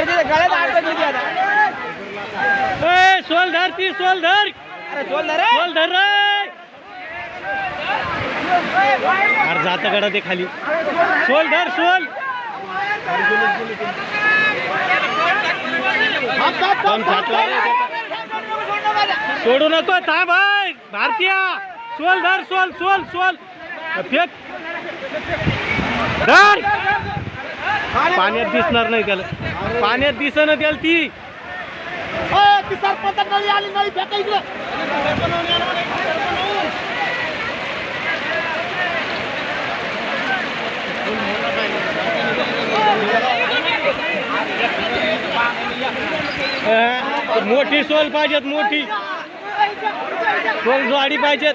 आता. ए सोल धर ती सोल धर. अरे सोल सोल धर रे. अरे जात गडा ते खाली. सोल धर सोल. सोडू नको थांब हाय भारतीय. सोल धर सोल सोल सोल. फेक. धर. पाण्यात दिसणार नाही त्याला. पाण्यात दिसणं त्याला ती. ती सरपंच नळी आली नळी फेका इकडे. अं, मोठी सोल पाहिजेत मोठी. सोल जाडी पाहिजेत.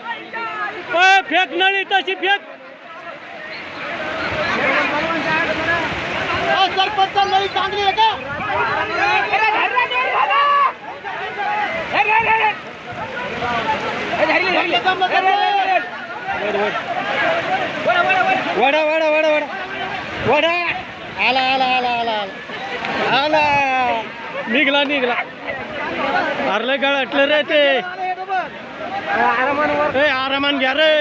फेक नळी तशी फेक. सरपंच चांगली आहे का वडा वडा वडा वडा. वडा. आला आला आला आला आला. आला. निघला निघला. अरले गळटले रे ते. ए आरामान घ्या रे.